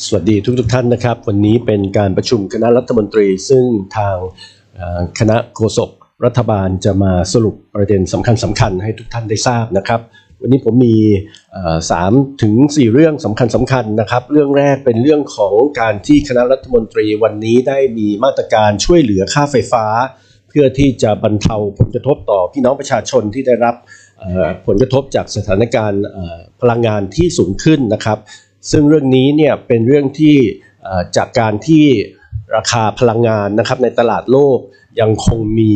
สวัสดีทุกทท่านนะครับ วันนี้เป็นการประชุมคณะรัฐมนตรี ซึ่งทางคณะโฆษกรัฐบาลจะมาสรุปประเด็นสำคัญสำคัญให้ทุกท่านได้ทราบนะครับ วันนี้ผมมีสามถึงสี่เรื่องสำคัญสำคัญนะครับ เรื่องแรกเป็นเรื่องของการที่คณะรัฐมนตรีวันนี้ได้มีมาตรการช่วยเหลือค่าไฟฟ้า เพื่อที่จะบรรเทาผลกระทบต่อพี่น้องประชาชนที่ได้รับผลกระทบจากสถานการณ์พลังงานที่สูงขึ้นนะครับ ซึ่งเรื่องนี้เนี่ยเป็นเรื่องที่จากการที่ราคาพลังงานนะครับในตลาดโลกยังคงมี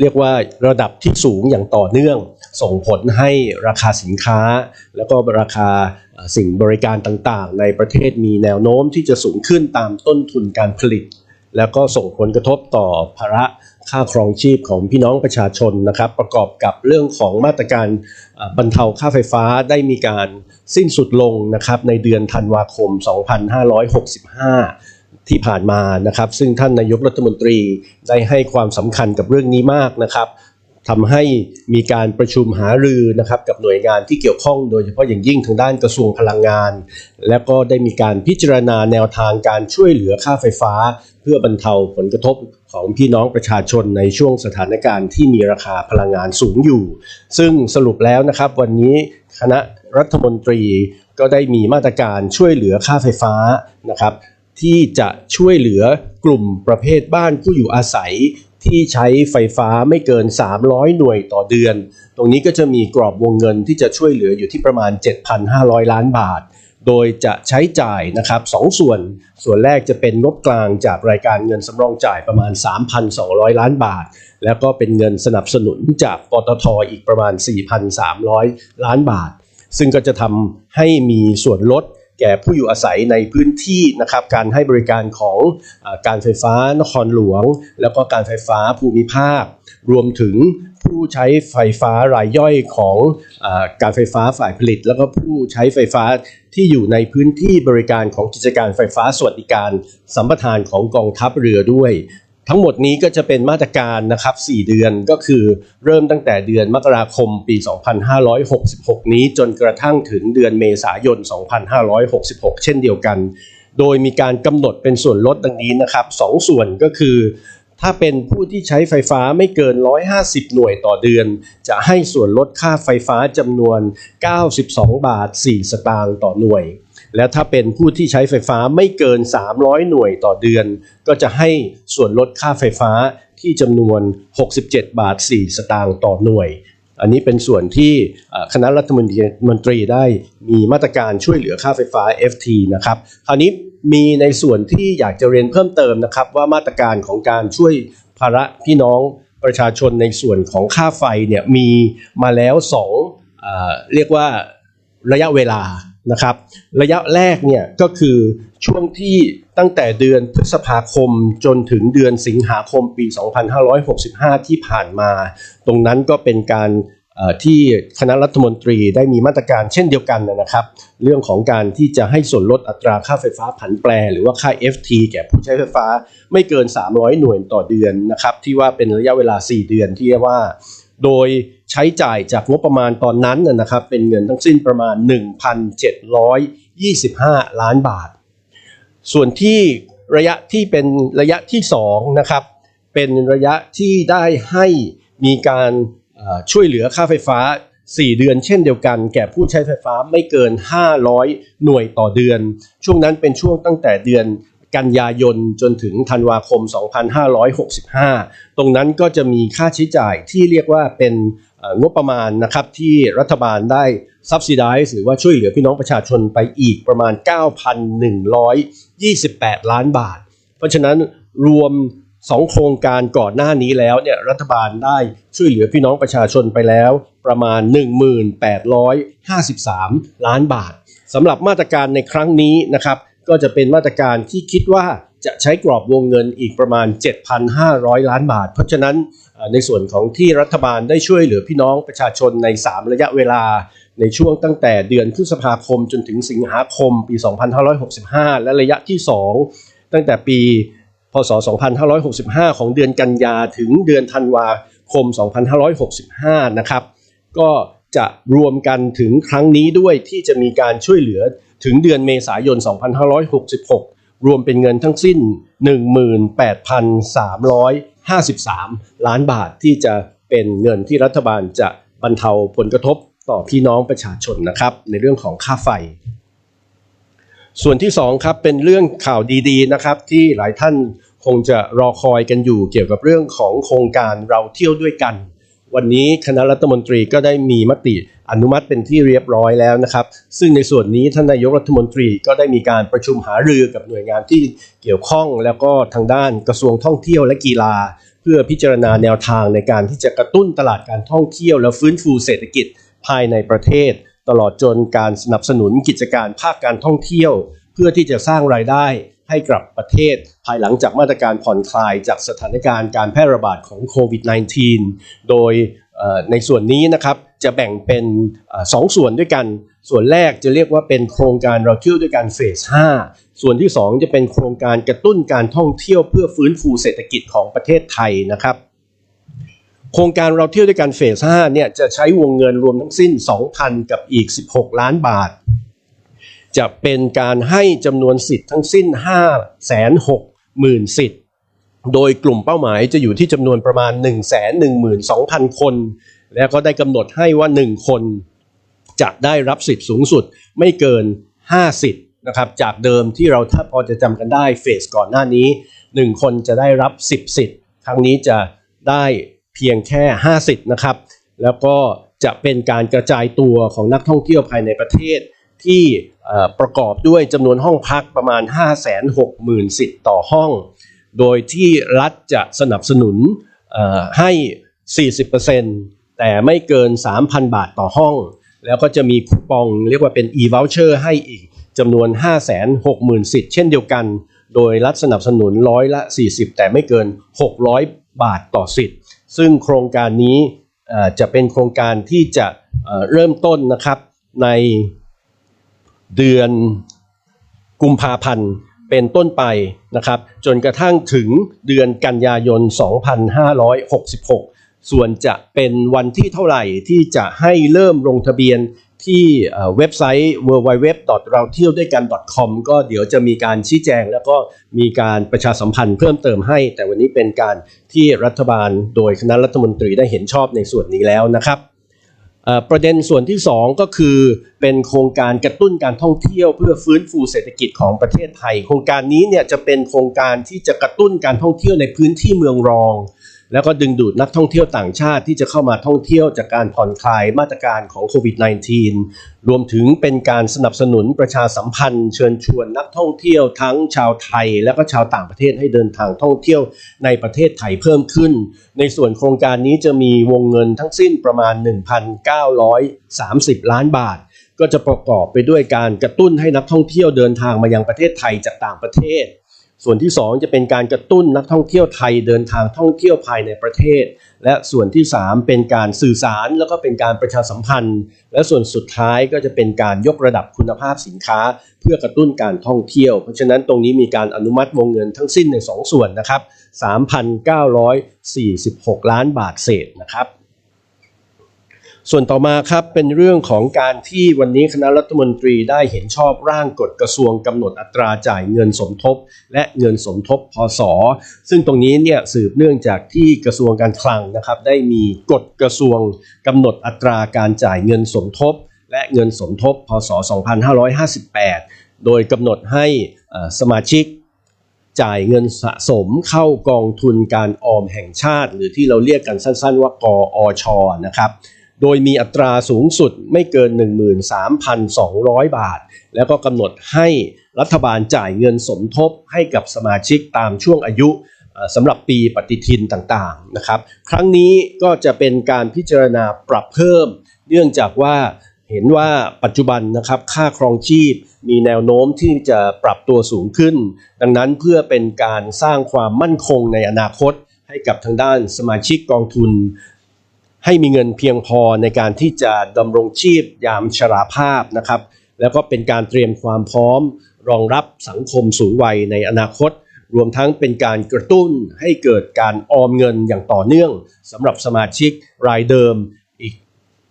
เรียกว่าระดับที่สูงอย่างต่อเนื่อง ส่งผลให้ราคาสินค้า แล้วก็ราคาสิ่งบริการต่างๆ ในประเทศมีแนวโน้มที่จะสูงขึ้นตามต้นทุนการผลิต แล้วก็ส่งผลกระทบต่อภาระค่าครองชีพของพี่น้องประชาชนนะครับ ประกอบกับเรื่องของมาตรการ บรรเทาค่าไฟฟ้าได้มีการสิ้นสุดลงนะครับในเดือนธันวาคม 2565 ที่ผ่านมานะครับซึ่งท่านนายกรัฐมนตรีได้ให้ความสำคัญกับเรื่องนี้มากนะครับทำให้มีการประชุมหารือนะครับกับหน่วยงานที่เกี่ยวข้องโดยเฉพาะอย่างยิ่งทางด้านกระทรวงพลังงาน และก็ได้มีการพิจารณาแนวทางการช่วยเหลือค่าไฟฟ้า เพื่อบรรเทาผลกระทบ ของพี่น้องประชาชนในช่วงสถานการณ์ที่มีราคาพลังงานสูงอยู่ ซึ่งสรุปแล้วนะครับวันนี้คณะรัฐมนตรีก็ได้มีมาตรการช่วยเหลือค่าไฟฟ้านะครับ ที่จะช่วยเหลือกลุ่มประเภทบ้านผู้อยู่อาศัยที่ใช้ไฟฟ้าไม่เกิน 300 หน่วยต่อเดือน ตรงนี้ก็จะมีกรอบวงเงินที่จะช่วยเหลืออยู่ที่ประมาณ 7,500 ล้านบาท โดยจะใช้จ่ายนะครับสองส่วน ส่วนแรกจะเป็นงบกลางจากรายการเงินสำรองจ่ายประมาณ 3,200 ล้านบาท แล้วก็เป็นเงินสนับสนุนจากปตทอีกประมาณ 4,300 ล้านบาท ซึ่งก็จะทำให้มีส่วนลด แก่ผู้อยู่อาศัยในพื้นที่นะครับการให้บริการของอการไฟฟ้านครหลวง แล้วก็การไฟฟ้าภูมิภาค รวมถึงผู้ใช้ไฟฟ้ารายย่อยของอการไฟฟ้าฝ่ายผลิต แล้วก็ผู้ใช้ไฟฟ้าที่อยู่ในพื้นที่บริการของกิจการไฟฟ้าสวัสดิการสัมปทานของกองทัพเรือด้วย ทั้งหมดนี้ก็จะเป็นมาตรการนะครับ 4 เดือนก็คือเริ่มตั้งแต่เดือนมกราคมปี 2566 นี้จนกระทั่งถึงเดือนเมษายน 2566 เช่นเดียวกัน โดยมีการกำหนดเป็นส่วนลดดังนี้นะครับสองส่วนก็คือ ถ้าเป็นผู้ที่ใช้ไฟฟ้าไม่เกิน 150 หน่วยต่อเดือน จะให้ส่วนลดค่าไฟฟ้าจำนวน 92 บาท 4 สตางค์ต่อหน่วย และถ้าเป็นผู้ที่ใช้ไฟฟ้าไม่เกิน 300 หน่วยต่อเดือน ก็จะให้ส่วนลดค่าไฟฟ้าที่จำนวน 67 บาท 4 สตางค์ต่อหน่วย อันนี้เป็นส่วนที่คณะรัฐมนตรีมนตรีได้มีมาตรการช่วยเหลือค่าไฟฟ้า FT นะครับ คราวนี้มีในส่วนที่อยากจะเรียนเพิ่มเติมนะครับ ว่ามาตรการของการช่วยภาระพี่น้องประชาชนในส่วนของค่าไฟเนี่ยมีมาแล้วสองเรียกว่าระยะเวลา นะครับ ระยะแรกเนี่ยก็คือช่วงที่ตั้งแต่เดือนพฤษภาคมจนถึงเดือนสิงหาคมปี 2565 ที่ผ่านมา ตรงนั้นก็เป็นการที่คณะรัฐมนตรีได้มีมาตรการเช่นเดียวกันนะครับ เรื่องของการที่จะให้ส่วนลดอัตราค่าไฟฟ้าผันแปร หรือว่าค่า FT แก่ผู้ใช้ไฟฟ้าไม่เกิน 300 หน่วยต่อเดือนนะครับ ที่ว่าเป็นระยะเวลา 4 เดือนที่เรียกว่า โดยใช้จ่ายจากงบประมาณตอนนั้นนะครับ เป็นเงินทั้งสิ้นประมาณ 1,725 ล้านบาท ส่วนที่ระยะที่เป็นระยะที่2นะครับ เป็นระยะที่ได้ให้มีการช่วยเหลือค่าไฟฟ้า 4 เดือนเช่นเดียวกัน แก่ผู้ใช้ไฟฟ้าไม่เกิน 500 หน่วยต่อเดือน ช่วงนั้นเป็นช่วงตั้งแต่เดือน กันยายนจนถึงธันวาคม 2565 ตรงนั้นก็จะมีค่าใช้จ่ายที่เรียกว่าเป็นงบประมาณนะครับที่รัฐบาลได้ subsidize หรือว่าช่วยเหลือพี่น้องประชาชนไปอีกประมาณ 9,128 ล้านบาท เพราะฉะนั้นรวม 2 โครงการก่อนหน้านี้แล้วเนี่ยรัฐบาลได้ช่วยเหลือพี่น้องประชาชนไปแล้วประมาณ 1853 ล้านบาทสำหรับมาตรการในครั้งนี้นะครับ ก็จะเป็นมาตรการที่คิดว่าจะใช้กรอบวงเงินอีกประมาณ 7,500 ล้านบาท เพราะฉะนั้นในส่วนของที่รัฐบาลได้ช่วยเหลือพี่น้องประชาชนใน 3 ระยะเวลา ในช่วงตั้งแต่เดือนพฤษภาคมจนถึงสิงหาคมปี 2565 และระยะที่ 2 ตั้งแต่ปีพศ 2565 ของเดือนกันยาถึงเดือนธันวาคม 2565 นะครับ ก็จะรวมกันถึงครั้งนี้ด้วยที่จะมีการช่วยเหลือ ถึงเดือนเมษายน 2566 รวมเป็นเงินทั้งสิ้น 18,353 ล้านบาทที่จะเป็นเงินที่รัฐบาลจะบรรเทาผลกระทบต่อพี่น้องประชาชนนะครับ ในเรื่องของค่าไฟ ส่วนที่สองครับเป็นเรื่องข่าวดีๆนะครับ ที่หลายท่านคงจะรอคอยกันอยู่เกี่ยวกับเรื่องของโครงการเราเที่ยวด้วยกัน วันนี้คณะรัฐมนตรีก็ได้มีมติอนุมัติเป็นที่เรียบร้อยแล้วนะครับ ซึ่งในส่วนนี้ท่านนายกรัฐมนตรีก็ได้มีการประชุมหารือกับหน่วยงานที่เกี่ยวข้องแล้วก็ทางด้านกระทรวงท่องเที่ยวและกีฬา เพื่อพิจารณาแนวทางในการที่จะกระตุ้นตลาดการท่องเที่ยว และฟื้นฟูเศรษฐกิจภายในประเทศ ตลอดจนการสนับสนุนกิจการภาคการท่องเที่ยว เพื่อที่จะสร้างรายได้ ให้กับประเทศ ภายหลังจากมาตรการผ่อนคลายจากสถานการณ์การแพร่ระบาดของโควิด -19 โดยในส่วนนี้นะครับจะแบ่งเป็นอสองส่วนด้วยกัน ส่วนแรกจะเรียกว่าเป็นโครงการเราเที่ยวด้วยกันเฟส 5 ส่วนที่ 2 จะเป็นโครงการกระตุ้นการท่องเที่ยวเพื่อฟื้นฟูเศรษฐกิจของประเทศไทยนะครับ โครงการเราเที่ยวด้วยกันเฟส 5 เนี่ยจะใช้วงเงินรวมทั้งสิ้น 2,000 กับอีก 16 ล้านบาท จะเป็นการให้จำนวนสิทธิ์ทั้งสิ้น 5 6 0 0 0 0 สิทธิ์ โดยกลุ่มเป้าหมายจะอยู่ที่จำนวนประมาณ 1 1 2 0 0 0 คน แล้วก็ได้กำหนดให้ว่า 1 คน จะได้รับสิทธิ์สูงสุดไม่เกิน 5 สิทธิ์นะครับจากเดิมที่เราถ้าพอจะจำกันได้เฟสก่อนหน้านี้ 1 คนจะได้รับ 10 สิทธิ์ ครั้งนี้จะได้เพียงแค่ 5 สิทธิ์นะครับ แล้วก็จะเป็นการกระจายตัวของนักท่องเที่ยวภายในประเทศที่ ประกอบด้วยจำนวนห้องพักประมาณ 560,000 สิทธิ์ต่อห้อง โดยที่รัฐจะสนับสนุนเอ่อให้ 40%แต่ไม่เกิน 3,000 บาทต่อห้อง แล้วก็จะมีคูปองเรียกว่าเป็น e-voucher ให้อีกจำนวน 560,000 สิทธิ์เช่นเดียวกัน โดยรัฐสนับสนุนร้อยละ 40 แต่ไม่เกิน 600 บาทต่อสิทธิ์ ซึ่งโครงการนี้จะเป็นโครงการที่จะเริ่มต้นนะครับใน เดือนกุมภาพันธ์เป็นต้นไปนะครับ จนกระทั่งถึงเดือนกันยายน 2566 ส่วนจะเป็นวันที่เท่าไหร่ที่จะให้เริ่มลงทะเบียนที่เอ่อเว็บไซต์ www. เราเที่ยวด้วยกัน .com ก็เดี๋ยวจะมีการชี้แจง แล้วก็มีการประชาสัมพันธ์เพิ่มเติมให้ แต่วันนี้เป็นการที่รัฐบาลโดยคณะรัฐมนตรีได้เห็นชอบในส่วนนี้แล้วนะครับ ประเด็นส่วนที่ 2 ก็คือเป็นโครงการกระตุ้นการท่องเที่ยว เพื่อฟื้นฟูเศรษฐกิจของประเทศไทย โครงการนี้เนี่ยจะเป็นโครงการที่จะกระตุ้นการท่องเที่ยวในพื้นที่เมืองรอง แล้วก็ดึงดูดนักท่องเที่ยวต่างชาติที่จะเข้ามาท่องเที่ยวจากการผ่อนคลายมาตรการของโควิด -19 รวมถึงเป็นการสนับสนุนประชาสัมพันธ์ เชิญชวนนักท่องเที่ยวทั้งชาวไทย และก็ชาวต่างประเทศให้เดินทางท่องเที่ยวในประเทศไทยเพิ่มขึ้น ในส่วนโครงการนี้จะมีวงเงินทั้งสิ้นประมาณ 1,930 ล้านบาท ก็จะประกอบไปด้วยการกระตุ้นให้นักท่องเที่ยวเดินทางมายังประเทศไทยจากต่างประเทศ ส่วนที่ 2 จะเป็นการกระตุ้นนักท่องเที่ยวไทยเดินทางท่องเที่ยวภายในประเทศ และส่วนที่ 3 เป็นการสื่อสารแล้วก็เป็นการประชาสัมพันธ์ และส่วนสุดท้ายก็จะเป็นการยกระดับคุณภาพสินค้า เพื่อกระตุ้นการท่องเที่ยว เพราะฉะนั้นตรงนี้มีการอนุมัติวงเงินทั้งสิ้นใน 2 ส่วนนะครับ3,946 ล้านบาทเศษนะครับ ส่วนต่อมาครับเป็นเรื่องของการที่วันนี้คณะรัฐมนตรีได้เห็นชอบร่างกฎกระทรวงกำหนดอัตราจ่ายเงินสมทบ และเงินสมทบพศซึ่งตรงนี้เนี่ยสืบเนื่องจากที่กระทรวงการคลังนะครับได้มีกฎกระทรวงกำหนดอัตราการจ่ายเงินสมทบ และเงินสมทบ พศ 2558 โดยกำหนดให้สมาชิกจ่ายเงินสะสมเข้ากองทุนการออมแห่งชาติ หรือที่เราเรียกกันสั้น ๆ ว่ากอชนะครับ โดยมีอัตราสูงสุดไม่เกิน 13,200 บาท แล้วก็กำหนดให้รัฐบาลจ่ายเงินสมทบให้กับสมาชิกตามช่วงอายุสำหรับปีปฏิทินต่างๆนะครับ ครั้งนี้ก็จะเป็นการพิจารณาปรับเพิ่ม เนื่องจากว่าเห็นว่าปัจจุบันนะครับค่าครองชีพมีแนวโน้มที่จะปรับตัวสูงขึ้น ดังนั้นเพื่อเป็นการสร้างความมั่นคงในอนาคตให้กับทางด้านสมาชิกกองทุน ให้มีเงินเพียงพอในการที่จะดำรงชีพยามชราภาพนะครับ แล้วก็เป็นการเตรียมความพร้อม รองรับสังคมสูงวัยในอนาคต รวมทั้งเป็นการกระตุ้นให้เกิดการออมเงินอย่างต่อเนื่องสำหรับสมาชิกรายเดิม อีก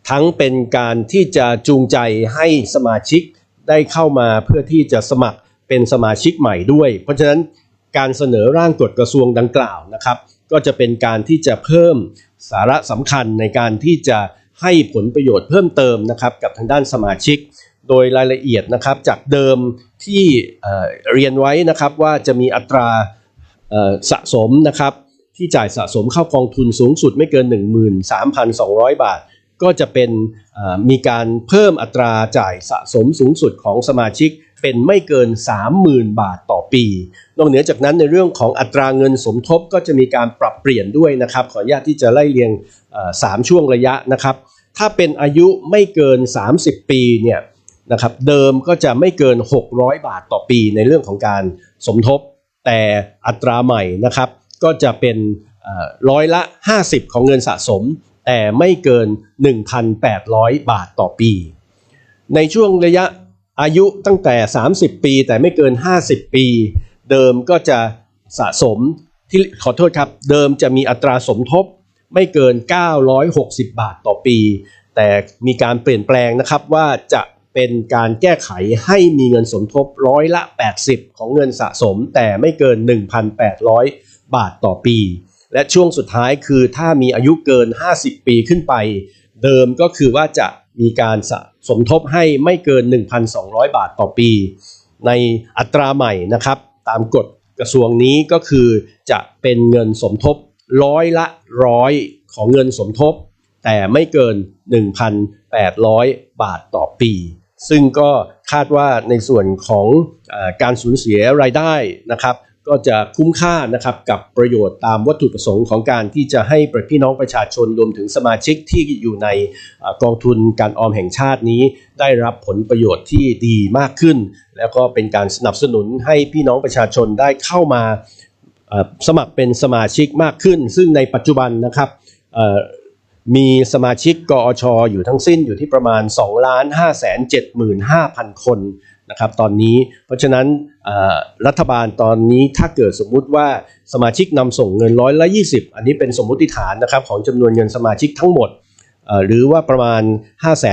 ทั้งเป็นการที่จะจูงใจให้สมาชิกได้เข้ามาเพื่อที่จะสมัครเป็นสมาชิกใหม่ด้วย เพราะฉะนั้นการเสนอร่างกฎกระทรวงดังกล่าวนะครับ ก็จะเป็นการที่จะเพิ่มสาระสำคัญในการที่จะให้ผลประโยชน์เพิ่มเติมนะครับกับทางด้านสมาชิก โดยรายละเอียดนะครับจากเดิมที่เรียนไว้นะครับว่าจะมีอัตราสะสมนะครับที่จ่ายสะสมเข้ากองทุนสูงสุดไม่เกิน 13,200 บาท ก็จะเป็นมีการเพิ่มอัตราจ่ายสะสมสูงสุดของสมาชิก เป็นไม่เกิน 30,000 บาทต่อปี นอกเหนือจากนั้นในเรื่องของอัตราเงินสมทบก็จะมีการปรับเปลี่ยนด้วยนะครับ ขออนุญาตที่จะไล่เรียงเอ่อสามช่วงระยะนะครับ ถ้าเป็นอายุไม่เกิน 30 ปีเนี่ยนะครับเดิมก็จะไม่เกิน 600 บาทต่อปีในเรื่องของการสมทบ แต่อัตราใหม่นะครับก็จะเป็นร้อยละ 50 ของเงินสะสม แต่ไม่เกิน 1,800 บาทต่อปี ในช่วงระยะ อายุตั้งแต่ 30 ปีแต่ไม่เกิน 50 ปี เดิมก็จะสะสมที่ขอโทษครับ เดิมจะมีอัตราสมทบไม่เกิน 960 บาทต่อปี แต่มีการเปลี่ยนแปลงนะครับว่าจะเป็นการแก้ไขให้มีเงินสมทบร้อยละ 80 ของเงินสะสม แต่ไม่เกิน 1,800 บาทต่อปี และช่วงสุดท้ายคือถ้ามีอายุเกิน 50 ปีขึ้นไป เดิมก็คือว่าจะ มีการสสมทบให้ไม่เกิน 1,200 บาทต่อปี ในอัตราใหม่นะครับ ตามกฎกระทรวงนี้ก็คือจะเป็นเงินสมทบร้อยละร้อยของเงินสมทบ แต่ไม่เกิน 1,800 บาทต่อปี ซึ่งก็คาดว่าในส่วนของอการสูญเสียรายได้นะครับ ก็จะคุ้มค่านะครับกับประโยชน์ตามวัตถุประสงค์ของการที่จะให้พี่น้องประชาชนรวมถึงสมาชิกที่อยู่ในอกองทุนการออมแห่งชาตินี้ ได้รับผลประโยชน์ที่ดีมากขึ้น แล้วก็เป็นการสนับสนุนให้พี่น้องประชาชนได้เข้ามาสมัครเป็นสมาชิกมากขึ้น ซึ่งในปัจจุบันนะครับมีสมาชิกกอชอยู่ทั้งสิ้นอยู่ที่ประมาณ2ล้าน5 7 5 0 0 0 คน นะครับตอนนี้เพราะฉะนั้นรัฐบาลตอนนี้ถ้าเกิดสมมุติว่าสมาชิกนำส่งเงินร้อยละ20อันนี้เป็นสมมุติฐานนะครับของจำนวนเงินสมาชิกทั้งหมด หรือว่าประมาณ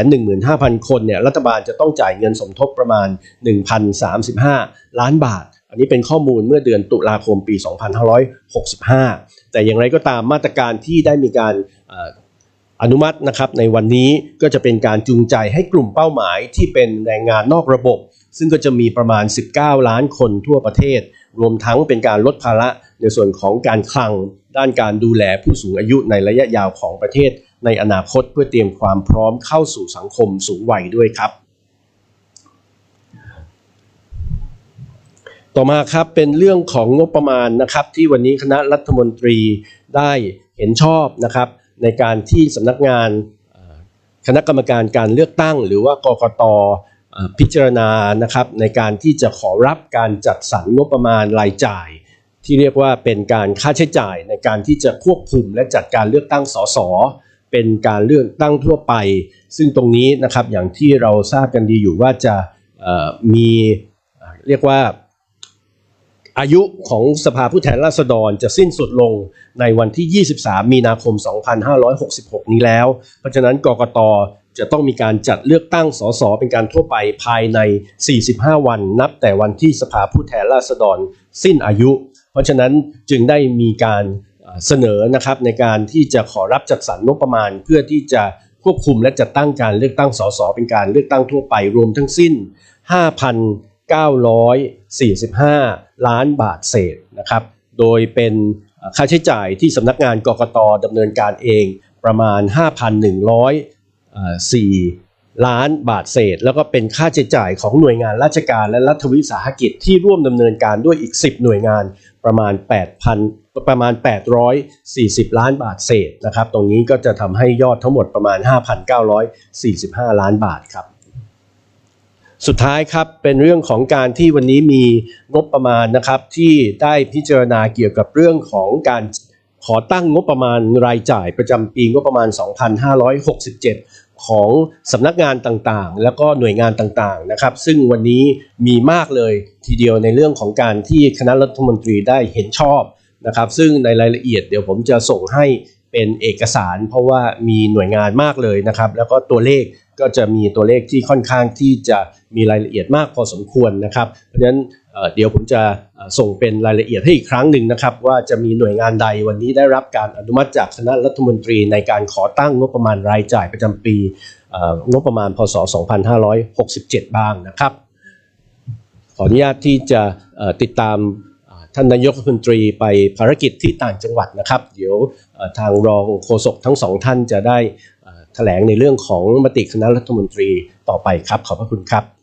515,000 คนเนี่ยรัฐบาลจะต้องจ่ายเงินสมทบประมาณ 1,035 ล้านบาท อันนี้เป็นข้อมูลเมื่อเดือนตุลาคมปี 2565 แต่อย่างไรก็ตามมาตรการที่ได้มีการอนุมัตินะครับในวันนี้ก็จะเป็นการจูงใจให้กลุ่มเป้าหมายที่เป็นแรงงานนอกระบบ ซึ่งก็จะมีประมาณ 19 ล้านคนทั่วประเทศ รวมทั้งเป็นการลดภาระในส่วนของการคลัง ด้านการดูแลผู้สูงอายุในระยะยาวของประเทศ ในอนาคตเพื่อเตรียมความพร้อมเข้าสู่สังคมสูงวัยด้วยครับ ต่อมาครับเป็นเรื่องของงบประมาณนะครับที่วันนี้คณะรัฐมนตรีได้เห็นชอบนะครับในการที่สำนักงานคณะกรรมการการเลือกตั้ง หรือว่ากกต พิจารณานะครับในการที่จะขอรับการจัดสรรงบประมาณรายจ่าย ที่เรียกว่าเป็นการค่าใช้จ่ายในการที่จะควบคุมและจัดการเลือกตั้งสสเป็นการเลือกตั้งทั่วไป ซึ่งตรงนี้นะครับอย่างที่เราทราบกันดีอยู่ว่าจะมีเอ่อเรียกว่าอายุของสภาผู้แทนราษฎรจะสิ้นสุดลงในวันที่ 23 มีนาคม 2566 นี้แล้ว เพราะฉะนั้นกกต จะต้องมีการจัดเลือกตั้งสสเป็นการทั่วไปภายใน 45 วัน นับแต่วันที่สภาผู้แทนราษฎรสิ้นอายุ เพราะฉะนั้นจึงได้มีการเสนอนะครับในการที่จะขอรับจัดสรรงบประมาณ เพื่อที่จะควบคุมและจัดตั้งการเลือกตั้งสสเป็นการเลือกตั้งทั่วไปรวมทั้งสิ้น 5,945 ล้านบาทเศษนะครับ โดยเป็นค่าใช้จ่ายที่สำนักงานกกตดำเนินการเองประมาณ 4 ล้านบาทเศษ แล้วก็เป็นค่าใช้จ่ายของหน่วยงานราชการและรัฐวิสาหกิจที่ร่วมดำเนินการด้วยอีก 10 หน่วยงานประมาณ 8,000 ประมาณ 840 ล้านบาทเศษนะครับตรงนี้ก็จะทำให้ยอดทั้งหมดประมาณ 5,945 ล้านบาทครับสุดท้ายครับเป็นเรื่องของการที่วันนี้มีงบประมาณนะครับที่ได้พิจารณาเกี่ยวกับเรื่องของการขอตั้งงบประมาณรายจ่ายประจำปีงบประมาณ 2567 ของสำนักงานต่างๆ แล้วก็หน่วยงานต่างๆนะครับซึ่งวันนี้มีมากเลยทีเดียวในเรื่องของการที่คณะรัฐมนตรีได้เห็นชอบนะครับซึ่งในรายละเอียดเดี๋ยวผมจะส่งให้เป็นเอกสาร เพราะว่ามีหน่วยงานมากเลยนะครับแล้วก็ตัวเลข ก็จะมีตัวเลขที่ค่อนข้างที่จะมีรายละเอียดมากพอสมควรนะครับ เพราะฉะนั้นเดี๋ยวผมจะส่งเป็นรายละเอียดให้อีกครั้งหนึ่งนะครับ ว่าจะมีหน่วยงานใดวันนี้ได้รับการอนุมัติจากคณะรัฐมนตรีในการขอตั้งงบประมาณรายจ่ายประจำปีงบประมาณพศ 2567 บ้างนะครับ ขออนุญาตที่จะติดตามท่านนายกรัฐมนตรีไปภารกิจที่ต่างจังหวัดนะครับ เดี๋ยวทางรองโฆษกทั้งสองท่านจะได้ ถแถลงในเรื่องของมติคณะรัฐมนตรีต่อไปครับ ขอบพระคุณครับ